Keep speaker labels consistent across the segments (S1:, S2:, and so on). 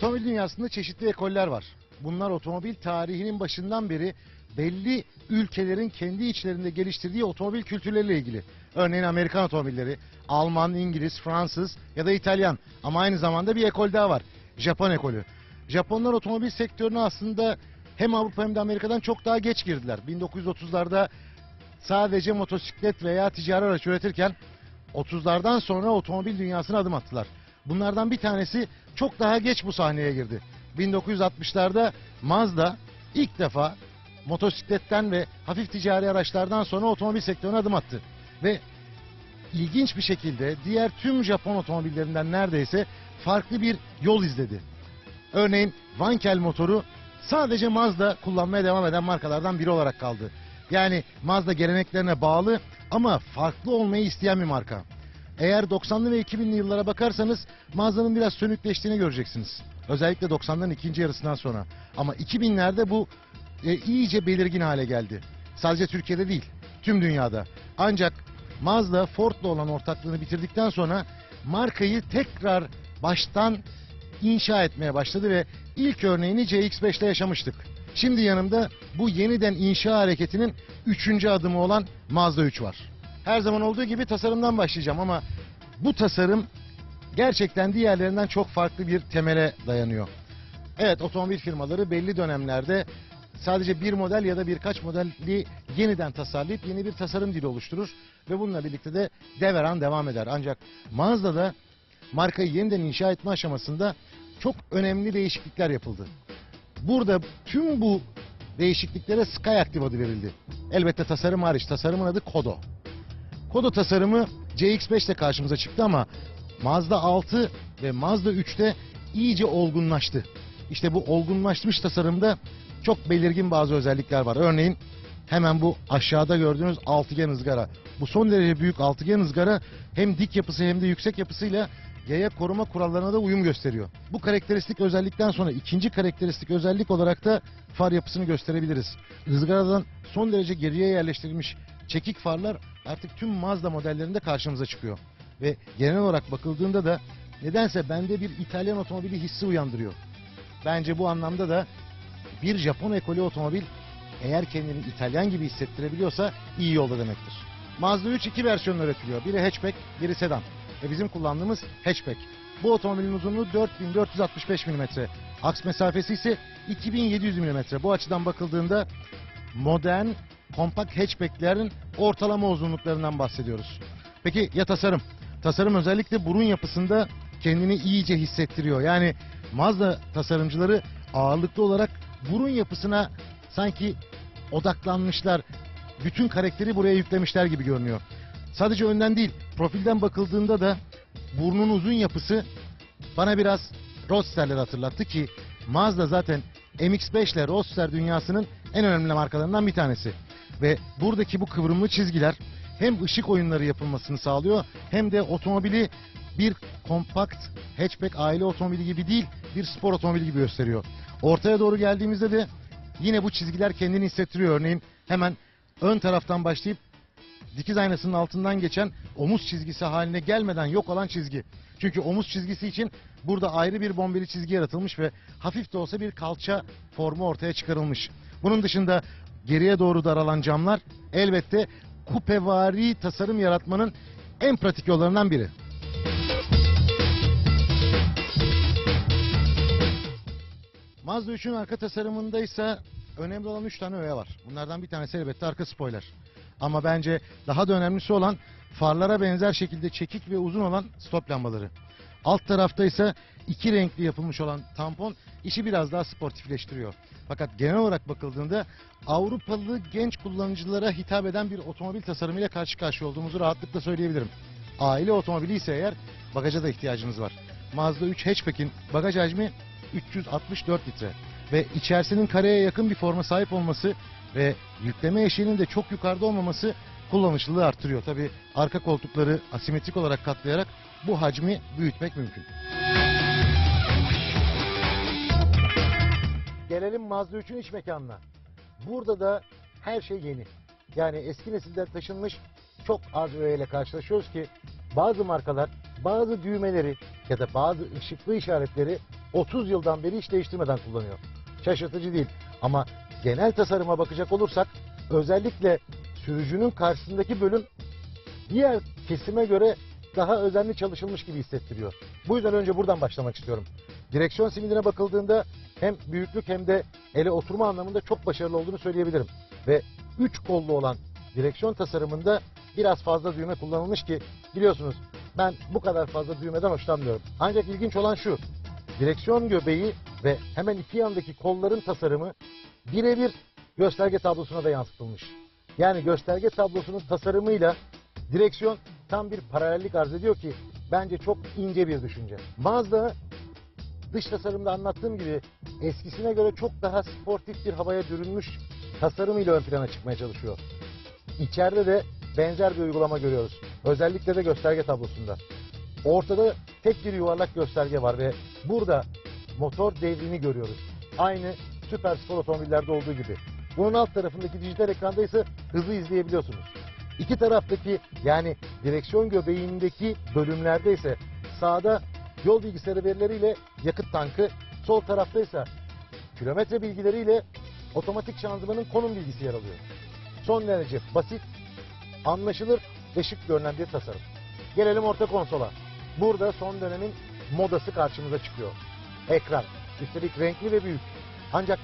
S1: Otomobil dünyasında çeşitli ekoller var. Bunlar otomobil tarihinin başından beri belli ülkelerin kendi içlerinde geliştirdiği otomobil kültürleriyle ilgili. Örneğin Amerikan otomobilleri, Alman, İngiliz, Fransız ya da İtalyan. Ama aynı zamanda bir ekol daha var. Japon ekolü. Japonlar otomobil sektörüne aslında hem Avrupa hem de Amerika'dan çok daha geç girdiler. 1930'larda sadece motosiklet veya ticari araç üretirken 30'lardan sonra otomobil dünyasına adım attılar. Bunlardan bir tanesi çok daha geç bu sahneye girdi. 1960'larda Mazda ilk defa motosikletten ve hafif ticari araçlardan sonra otomobil sektörüne adım attı. Ve ilginç bir şekilde diğer tüm Japon otomobillerinden neredeyse farklı bir yol izledi. Örneğin Wankel motoru sadece Mazda kullanmaya devam eden markalardan biri olarak kaldı. Yani Mazda geleneklerine bağlı ama farklı olmayı isteyen bir marka. Eğer 90'lı ve 2000'li yıllara bakarsanız Mazda'nın biraz sönükleştiğini göreceksiniz. Özellikle 90'ların ikinci yarısından sonra. Ama 2000'lerde bu e, iyice belirgin hale geldi. Sadece Türkiye'de değil, tüm dünyada. Ancak Mazda Ford'la olan ortaklığını bitirdikten sonra markayı tekrar baştan inşa etmeye başladı ve ilk örneğini CX-5'te yaşamıştık. Şimdi yanımda bu yeniden inşa hareketinin üçüncü adımı olan Mazda 3 var. Her zaman olduğu gibi tasarımdan başlayacağım ama bu tasarım gerçekten diğerlerinden çok farklı bir temele dayanıyor. Evet otomobil firmaları belli dönemlerde sadece bir model ya da birkaç modeli yeniden tasarlayıp yeni bir tasarım dili oluşturur ve bununla birlikte de devran devam eder. Ancak Mazda'da markayı yeniden inşa etme aşamasında çok önemli değişiklikler yapıldı. Burada tüm bu değişikliklere Skyactiv adı verildi. Elbette tasarım hariç. Tasarımın adı Kodo. Kodo tasarımı CX-5 ile karşımıza çıktı ama Mazda 6 ve Mazda 3'te iyice olgunlaştı. İşte bu olgunlaşmış tasarımda çok belirgin bazı özellikler var. Örneğin hemen bu aşağıda gördüğünüz altıgen ızgara. Bu son derece büyük altıgen ızgara hem dik yapısı hem de yüksek yapısıyla yaya koruma kurallarına da uyum gösteriyor. Bu karakteristik özellikten sonra ikinci karakteristik özellik olarak da far yapısını gösterebiliriz. Izgaradan son derece geriye yerleştirilmiş çekik farlar artık tüm Mazda modellerinde karşımıza çıkıyor. Ve genel olarak bakıldığında da nedense bende bir İtalyan otomobili hissi uyandırıyor. Bence bu anlamda da bir Japon ekolü otomobil eğer kendini İtalyan gibi hissettirebiliyorsa iyi yolda demektir. Mazda 3 iki versiyonla üretiliyor. Biri hatchback, biri sedan. Ve bizim kullandığımız hatchback. Bu otomobilin uzunluğu 4465 mm. Aks mesafesi ise 2700 mm. Bu açıdan bakıldığında modern kompakt hatchbacklerin ortalama uzunluklarından bahsediyoruz. Peki ya tasarım? Tasarım özellikle burun yapısında kendini iyice hissettiriyor. Yani Mazda tasarımcıları ağırlıklı olarak burun yapısına sanki odaklanmışlar. Bütün karakteri buraya yüklemişler gibi görünüyor. Sadece önden değil, profilden bakıldığında da burnun uzun yapısı bana biraz Roadster'leri hatırlattı ki Mazda zaten MX-5 ile Roadster dünyasının en önemli markalarından bir tanesi. Ve buradaki bu kıvrımlı çizgiler hem ışık oyunları yapılmasını sağlıyor hem de otomobili bir kompakt hatchback aile otomobili gibi değil bir spor otomobili gibi gösteriyor. Ortaya doğru geldiğimizde de yine bu çizgiler kendini hissettiriyor. Örneğin hemen ön taraftan başlayıp dikiz aynasının altından geçen omuz çizgisi haline gelmeden yok olan çizgi. Çünkü omuz çizgisi için burada ayrı bir bombeli çizgi yaratılmış ve hafif de olsa bir kalça formu ortaya çıkarılmış. Bunun dışında geriye doğru daralan camlar elbette kupevari tasarım yaratmanın en pratik yollarından biri. Mazda 3'ün arka tasarımında ise önemli olan 3 tane öğe var. Bunlardan bir tanesi elbette arka spoiler. Ama bence daha da önemlisi olan farlara benzer şekilde çekik ve uzun olan stop lambaları. Alt tarafta ise iki renkli yapılmış olan tampon işi biraz daha sportifleştiriyor. Fakat genel olarak bakıldığında Avrupalı genç kullanıcılara hitap eden bir otomobil tasarımıyla karşı karşıya olduğumuzu rahatlıkla söyleyebilirim. Aile otomobili ise eğer bagaja da ihtiyacınız var. Mazda 3 hatchback'in bagaj hacmi 364 litre ve içerisinin kareye yakın bir forma sahip olması ve yükleme eşiğinin de çok yukarıda olmaması kullanışlılığı arttırıyor. Tabi arka koltukları asimetrik olarak katlayarak bu hacmi büyütmek mümkün. Gelelim Mazda 3'ün iç mekanına. Burada da her şey yeni. Yani eski nesilden taşınmış çok az öğeyle karşılaşıyoruz ki bazı markalar bazı düğmeleri ya da bazı ışıklı işaretleri 30 yıldan beri hiç değiştirmeden kullanıyor. Şaşırtıcı değil ama genel tasarıma bakacak olursak özellikle sürücünün karşısındaki bölüm diğer kesime göre daha özenli çalışılmış gibi hissettiriyor. Bu yüzden önce buradan başlamak istiyorum. Direksiyon similine bakıldığında hem büyüklük hem de ele oturma anlamında çok başarılı olduğunu söyleyebilirim. Ve 3 kollu olan direksiyon tasarımında biraz fazla düğme kullanılmış ki biliyorsunuz ben bu kadar fazla düğmeden hoşlanmıyorum. Ancak ilginç olan şu. Direksiyon göbeği ve hemen iki yandaki kolların tasarımı birebir gösterge tablosuna da yansıtılmış. Yani gösterge tablosunun tasarımıyla direksiyon tam bir paralellik arz ediyor ki bence çok ince bir düşünce. Mazda dış tasarımda anlattığım gibi eskisine göre çok daha sportif bir havaya bürünmüş tasarımıyla ön plana çıkmaya çalışıyor. İçeride de benzer bir uygulama görüyoruz. Özellikle de gösterge tablosunda. Ortada tek bir yuvarlak gösterge var ve burada motor devrini görüyoruz. Aynı süper spor otomobillerde olduğu gibi. Bunun alt tarafındaki dijital ekranda ise hızı izleyebiliyorsunuz. İki taraftaki yani direksiyon göbeğindeki bölümlerde ise sağda yol bilgisayarı verileriyle yakıt tankı, sol tarafta ise kilometre bilgileriyle otomatik şanzımanın konum bilgisi yer alıyor. Son derece basit, anlaşılır ve şık görünen bir tasarım. Gelelim orta konsola. Burada son dönemin modası karşımıza çıkıyor. Ekran, üstelik renkli ve büyük. Ancak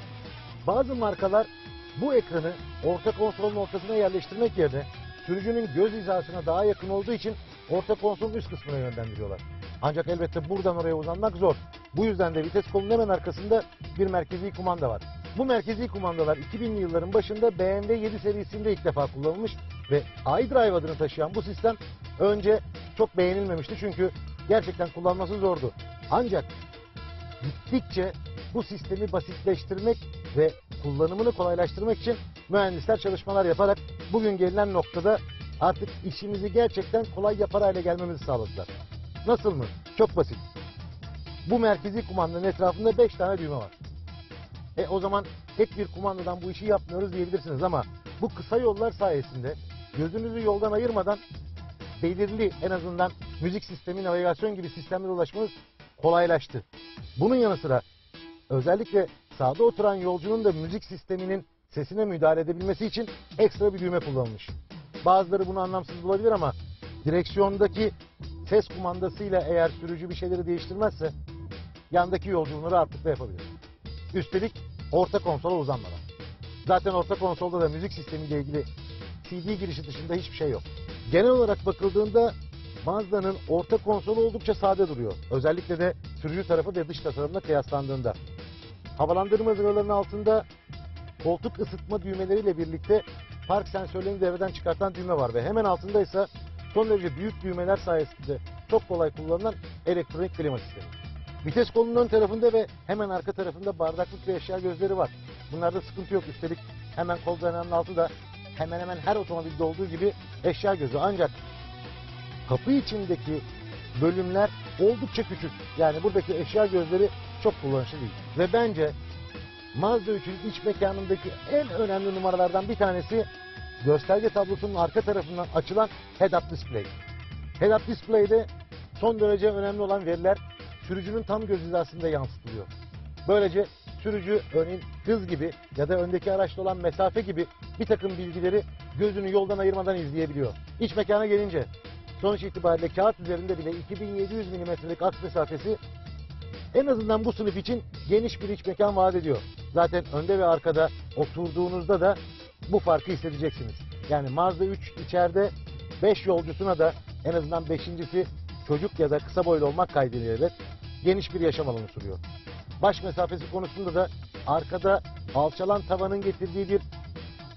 S1: bazı markalar bu ekranı orta konsolun ortasına yerleştirmek yerine sürücünün göz hizasına daha yakın olduğu için orta konsolun üst kısmına yönlendiriyorlar. Ancak elbette buradan oraya uzanmak zor. Bu yüzden de vites kolunun hemen arkasında bir merkezi kumanda var. Bu merkezi kumandalar 2000'li yılların başında BMW 7 serisinde ilk defa kullanılmış ve iDrive adını taşıyan bu sistem önce çok beğenilmemişti çünkü gerçekten kullanması zordu. Ancak gittikçe bu sistemi basitleştirmek ve kullanımını kolaylaştırmak için mühendisler çalışmalar yaparak bugün gelinen noktada artık işimizi gerçekten kolay yapar hale gelmemizi sağladılar. Nasıl mı? Çok basit. Bu merkezi kumandanın etrafında 5 tane düğme var. E o zaman tek bir kumandadan bu işi yapmıyoruz diyebilirsiniz ama bu kısa yollar sayesinde gözünüzü yoldan ayırmadan belirli en azından müzik sistemi, navigasyon gibi sistemlere ulaşmanız kolaylaştı. Bunun yanı sıra özellikle sağda oturan yolcunun da müzik sisteminin sesine müdahale edebilmesi için ekstra bir düğme kullanılmış. Bazıları bunu anlamsız bulabilir ama direksiyondaki ses kumandasıyla eğer sürücü bir şeyleri değiştirmezse yandaki yolculuğunu rahatlıkla yapabilir. Üstelik orta konsola uzanmadan. Zaten orta konsolda da müzik sistemiyle ilgili CD girişi dışında hiçbir şey yok. Genel olarak bakıldığında Mazda'nın orta konsolu oldukça sade duruyor. Özellikle de sürücü tarafı ve dış tasarımla kıyaslandığında. Havalandırma zırhlarının altında koltuk ısıtma düğmeleriyle birlikte park sensörlerini devreden çıkartan düğme var ve hemen altında ise son derece büyük düğmeler sayesinde çok kolay kullanılan elektronik klima sistemi. Vites kolunun ön tarafında ve hemen arka tarafında bardaklık ve eşya gözleri var. Bunlarda sıkıntı yok. Üstelik hemen kol dayanağının altı da hemen hemen her otomobilde olduğu gibi eşya gözü. Ancak kapı içindeki bölümler oldukça küçük. Yani buradaki eşya gözleri çok kullanışlı değil. Ve bence Mazda 3'ün iç mekanındaki en önemli numaralardan bir tanesi gösterge tablosunun arka tarafından açılan head-up display. Head-up display'de son derece önemli olan veriler sürücünün tam göz hizasında yansıtılıyor. Böylece sürücü örneğin hız gibi ya da öndeki araçla olan mesafe gibi bir takım bilgileri gözünü yoldan ayırmadan izleyebiliyor. İç mekana gelince sonuç itibariyle kağıt üzerinde bile 2700 milimetrelik aks mesafesi en azından bu sınıf için geniş bir iç mekan vaat ediyor. Zaten önde ve arkada oturduğunuzda da bu farkı hissedeceksiniz. Yani Mazda 3 içeride 5 yolcusuna da en azından beşincisi çocuk ya da kısa boylu olmak kaydıyla evet, geniş bir yaşam alanı sunuyor. Baş mesafesi konusunda da arkada alçalan tavanın getirdiği bir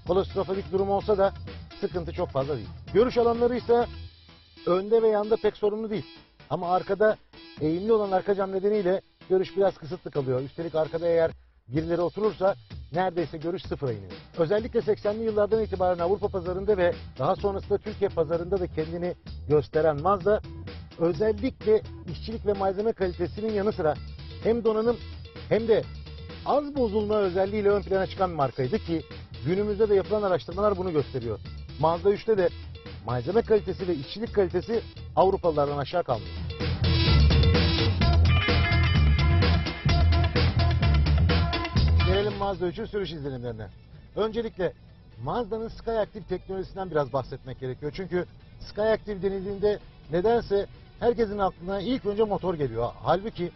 S1: kolostrofobik durum olsa da sıkıntı çok fazla değil. Görüş alanları ise önde ve yanda pek sorunlu değil. Ama arkada eğimli olan arka cam nedeniyle görüş biraz kısıtlı kalıyor. Üstelik arkada eğer birileri oturursa neredeyse görüş sıfıra iniyor. Özellikle 80'li yıllardan itibaren Avrupa pazarında ve daha sonrasında Türkiye pazarında da kendini gösteren Mazda özellikle işçilik ve malzeme kalitesinin yanı sıra hem donanım hem de az bozulma özelliğiyle ön plana çıkan markaydı ki günümüzde de yapılan araştırmalar bunu gösteriyor. Mazda 3'te de malzeme kalitesi ve işçilik kalitesi Avrupalılardan aşağı kalmıyor. Mazda 3'ün sürüş izlenimlerine. Öncelikle Mazda'nın Skyactiv teknolojisinden biraz bahsetmek gerekiyor. Çünkü Skyactiv denildiğinde nedense herkesin aklına ilk önce motor geliyor. Halbuki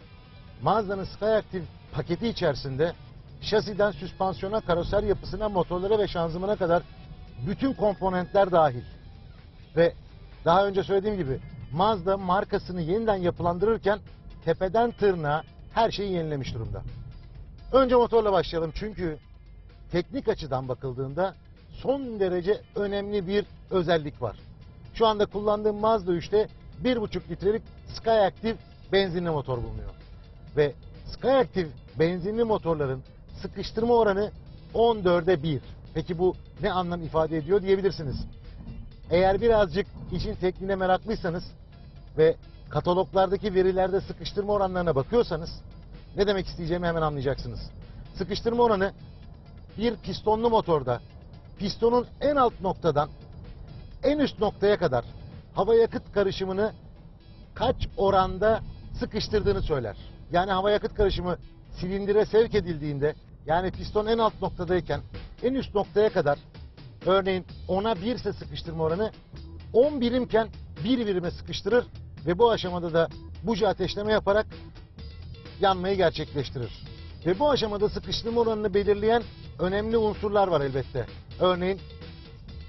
S1: Mazda'nın Skyactiv paketi içerisinde şasiden süspansiyona, karoser yapısına, motorlara ve şanzımana kadar bütün komponentler dahil. Ve daha önce söylediğim gibi Mazda markasını yeniden yapılandırırken tepeden tırnağa her şeyi yenilemiş durumda. Önce motorla başlayalım çünkü teknik açıdan bakıldığında son derece önemli bir özellik var. Şu anda kullandığım Mazda 3'te 1,5 litrelik Skyactiv benzinli motor bulunuyor. Ve Skyactiv benzinli motorların sıkıştırma oranı 14'e 1. Peki bu ne anlam ifade ediyor diyebilirsiniz. Eğer birazcık işin tekniğine meraklıysanız ve kataloglardaki verilerde sıkıştırma oranlarına bakıyorsanız ne demek isteyeceğimi hemen anlayacaksınız. Sıkıştırma oranı bir pistonlu motorda pistonun en alt noktadan en üst noktaya kadar hava yakıt karışımını kaç oranda sıkıştırdığını söyler. Yani hava yakıt karışımı silindire sevk edildiğinde yani piston en alt noktadayken en üst noktaya kadar örneğin 10'a 1 ise sıkıştırma oranı 10 birimken 1 birime sıkıştırır ve bu aşamada da buji ateşleme yaparak yanmayı gerçekleştirir. Ve bu aşamada sıkıştırma oranını belirleyen önemli unsurlar var elbette. Örneğin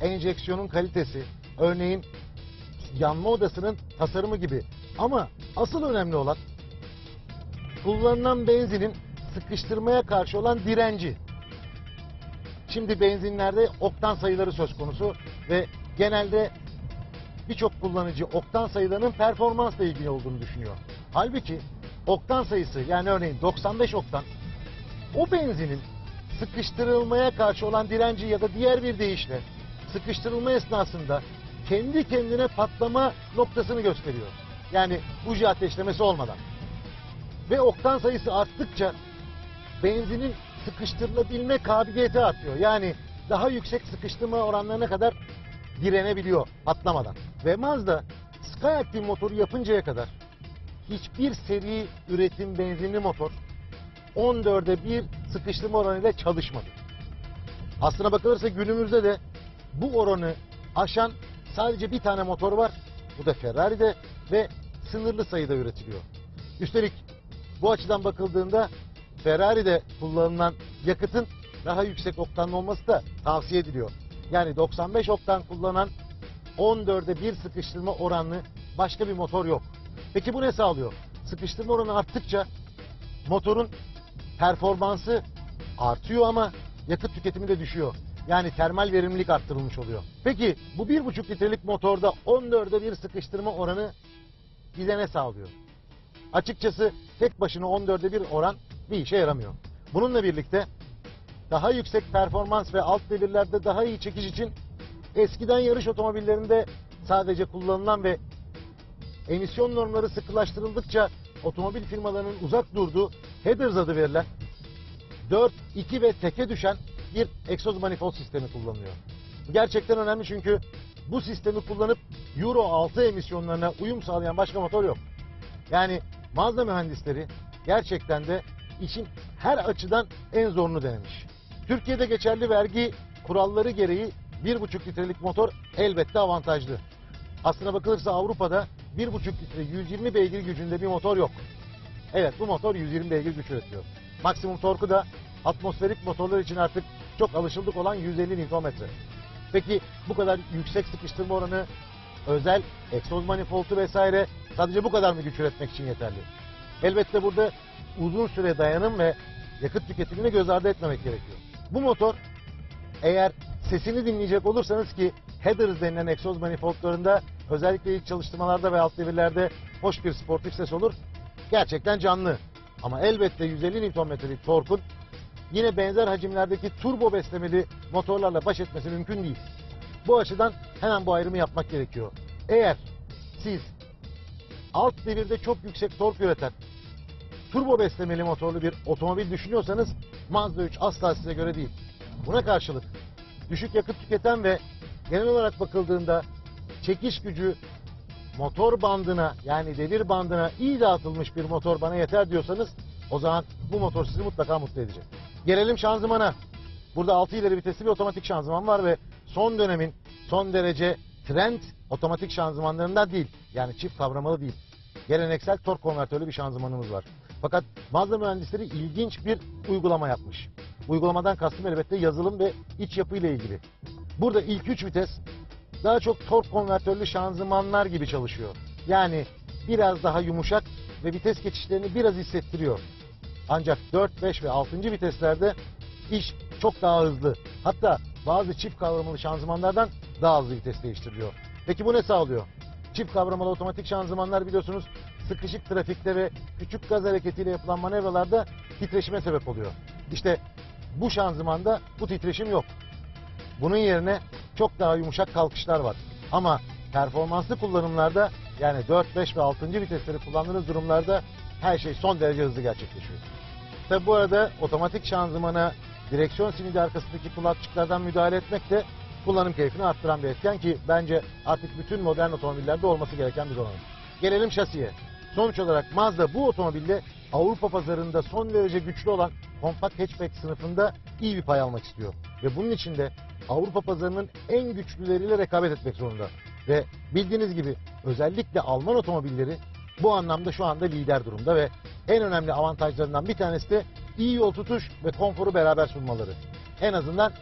S1: enjeksiyonun kalitesi, örneğin yanma odasının tasarımı gibi. Ama asıl önemli olan kullanılan benzinin sıkıştırmaya karşı olan direnci. Şimdi benzinlerde oktan sayıları söz konusu ve genelde birçok kullanıcı oktan sayılarının performansla ilgili olduğunu düşünüyor. Halbuki oktan sayısı yani örneğin 95 oktan o benzinin sıkıştırılmaya karşı olan direnci ya da diğer bir deyişle sıkıştırılma esnasında kendi kendine patlama noktasını gösteriyor. Yani buji ateşlemesi olmadan. Ve oktan sayısı arttıkça benzinin sıkıştırılabilme kabiliyeti artıyor. Yani daha yüksek sıkıştırma oranlarına kadar direnebiliyor patlamadan. Ve Mazda Skyactiv motoru yapıncaya kadar hiçbir seri üretim benzinli motor 14'e 1 sıkıştırma oranıyla çalışmadı. Aslına bakılırsa günümüzde de bu oranı aşan sadece bir tane motor var. Bu da Ferrari'de ve sınırlı sayıda üretiliyor. Üstelik bu açıdan bakıldığında Ferrari'de kullanılan yakıtın daha yüksek oktanlı olması da tavsiye ediliyor. Yani 95 oktan kullanan 14'e 1 sıkıştırma oranlı başka bir motor yok. Peki bu ne sağlıyor? Sıkıştırma oranı arttıkça motorun performansı artıyor ama yakıt tüketimi de düşüyor. Yani termal verimlilik arttırılmış oluyor. Peki bu 1,5 litrelik motorda 14'e 1 sıkıştırma oranı bize ne sağlıyor? Açıkçası tek başına 14'e 1 oran bir işe yaramıyor. Bununla birlikte daha yüksek performans ve alt devirlerde daha iyi çekiş için eskiden yarış otomobillerinde sadece kullanılan ve emisyon normları sıkılaştırıldıkça otomobil firmalarının uzak durduğu headers adı verilen 4, 2 ve teke düşen bir egzoz manifold sistemi kullanılıyor. Gerçekten önemli çünkü bu sistemi kullanıp Euro 6 emisyonlarına uyum sağlayan başka motor yok. Yani Mazda mühendisleri gerçekten de işin her açıdan en zorunu denemiş. Türkiye'de geçerli vergi kuralları gereği 1,5 litrelik motor elbette avantajlı. Aslına bakılırsa Avrupa'da 1,5 litre 120 beygir gücünde bir motor yok. Evet bu motor 120 beygir güç üretiyor. Maksimum torku da atmosferik motorlar için artık çok alışıldık olan 150 Nm. Peki bu kadar yüksek sıkıştırma oranı özel egzoz manifoldu vesaire sadece bu kadar mı güç üretmek için yeterli? Elbette burada uzun süre dayanım ve yakıt tüketimini göz ardı etmemek gerekiyor. Bu motor eğer sesini dinleyecek olursanız ki headers denilen egzoz manifoldlarında özellikle ilk çalıştırmalarda ve alt devirlerde hoş bir sportif ses olur. Gerçekten canlı. Ama elbette 150 Nm'lik torkun yine benzer hacimlerdeki turbo beslemeli motorlarla baş etmesi mümkün değil. Bu açıdan hemen bu ayrımı yapmak gerekiyor. Eğer siz alt devirde çok yüksek tork üreten turbo beslemeli motorlu bir otomobil düşünüyorsanız Mazda 3 asla size göre değil. Buna karşılık düşük yakıt tüketen ve genel olarak bakıldığında çekiş gücü motor bandına yani devir bandına iyi dağıtılmış bir motor bana yeter diyorsanız o zaman bu motor sizi mutlaka mutlu edecek. Gelelim şanzımana. Burada 6 ileri vitesli bir otomatik şanzıman var ve son dönemin son derece trend otomatik şanzımanlarından değil. Yani çift kavramalı değil. Geleneksel tork konvertörlü bir şanzımanımız var. Fakat Mazda mühendisleri ilginç bir uygulama yapmış. Uygulamadan kastım elbette yazılım ve iç yapı ile ilgili. Burada ilk 3 vites daha çok tork konvertörlü şanzımanlar gibi çalışıyor. Yani biraz daha yumuşak ve vites geçişlerini biraz hissettiriyor. Ancak 4, 5 ve 6. viteslerde iş çok daha hızlı. Hatta bazı çift kavramalı şanzımanlardan daha hızlı vites değiştiriliyor. Peki bu ne sağlıyor? Çift kavramalı otomatik şanzımanlar biliyorsunuz sıkışık trafikte ve küçük gaz hareketiyle yapılan manevralarda titreşime sebep oluyor. İşte bu şanzımanda bu titreşim yok. Bunun yerine çok daha yumuşak kalkışlar var. Ama performanslı kullanımlarda yani 4, 5 ve 6. vitesleri kullandığınız durumlarda her şey son derece hızlı gerçekleşiyor. Tabi bu arada otomatik şanzımana direksiyon simidi arkasındaki kulakçıklardan müdahale etmek de kullanım keyfini arttıran bir etken ki bence artık bütün modern otomobillerde olması gereken bir donanım. Gelelim şasiye. Sonuç olarak Mazda bu otomobilde Avrupa pazarında son derece güçlü olan kompakt hatchback sınıfında iyi bir pay almak istiyor. Ve bunun için de Avrupa pazarının en güçlüleriyle rekabet etmek zorunda. Ve bildiğiniz gibi özellikle Alman otomobilleri bu anlamda şu anda lider durumda ve en önemli avantajlarından bir tanesi de iyi yol tutuş ve konforu beraber sunmaları. En azından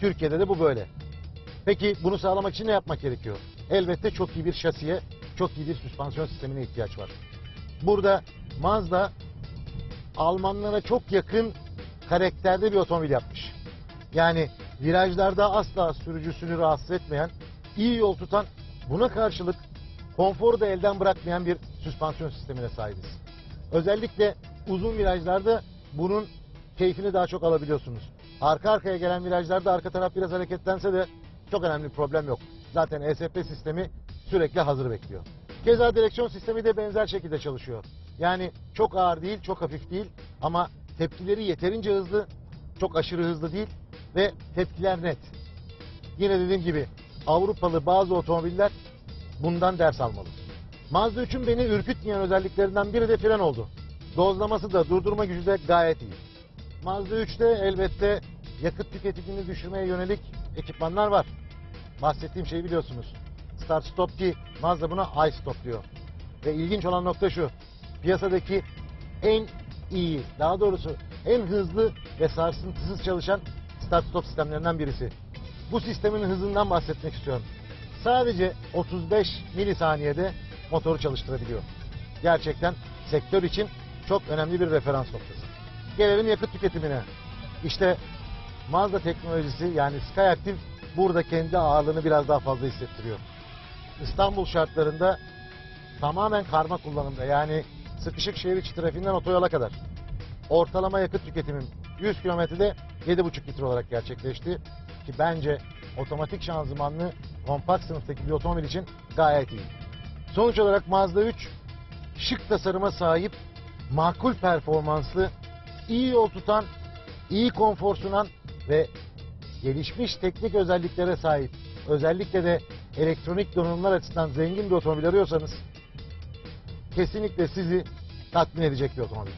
S1: Türkiye'de de bu böyle. Peki bunu sağlamak için ne yapmak gerekiyor? Elbette çok iyi bir şasiye, çok iyi bir süspansiyon sistemine ihtiyaç var. Burada Mazda Almanlara çok yakın karakterde bir otomobil yapmış. Yani virajlarda asla sürücüsünü rahatsız etmeyen, iyi yol tutan, buna karşılık konforu da elden bırakmayan bir süspansiyon sistemine sahibiz. Özellikle uzun virajlarda bunun keyfini daha çok alabiliyorsunuz. Arka arkaya gelen virajlarda arka taraf biraz hareketlense de çok önemli bir problem yok. Zaten ESP sistemi sürekli hazır bekliyor. Keza direksiyon sistemi de benzer şekilde çalışıyor. Yani çok ağır değil, çok hafif değil ama tepkileri yeterince hızlı, çok aşırı hızlı değil ve tepkiler net. Yine dediğim gibi Avrupalı bazı otomobiller bundan ders almalı. Mazda 3'ün beni ürkütmeyen özelliklerinden biri de fren oldu. Dozlaması da durdurma gücü de gayet iyi. Mazda 3'te elbette yakıt tüketimini düşürmeye yönelik ekipmanlar var. Bahsettiğim şeyi biliyorsunuz. Start stop ki Mazda buna i stop diyor. Ve ilginç olan nokta şu. Piyasadaki en iyi, daha doğrusu en hızlı ve sarsıntısız çalışan start stop sistemlerinden birisi. Bu sistemin hızından bahsetmek istiyorum. Sadece 35 milisaniyede motoru çalıştırabiliyor. Gerçekten sektör için çok önemli bir referans noktası. Gelelim yakıt tüketimine. İşte Mazda teknolojisi yani Skyactiv burada kendi ağırlığını biraz daha fazla hissettiriyor. İstanbul şartlarında tamamen karma kullanımda yani sıkışık şehir içi trafiğinden otoyola kadar. Ortalama yakıt tüketimim 100 kilometrede 7,5 litre olarak gerçekleşti. Ki bence otomatik şanzımanlı kompakt sınıftaki bir otomobil için gayet iyi. Sonuç olarak Mazda 3 şık tasarıma sahip, makul performanslı, iyi yol tutan, iyi konfor sunan ve gelişmiş teknik özelliklere sahip, özellikle de elektronik donanımlar açısından zengin bir otomobil arıyorsanız kesinlikle sizi tatmin edecek bir otomobil.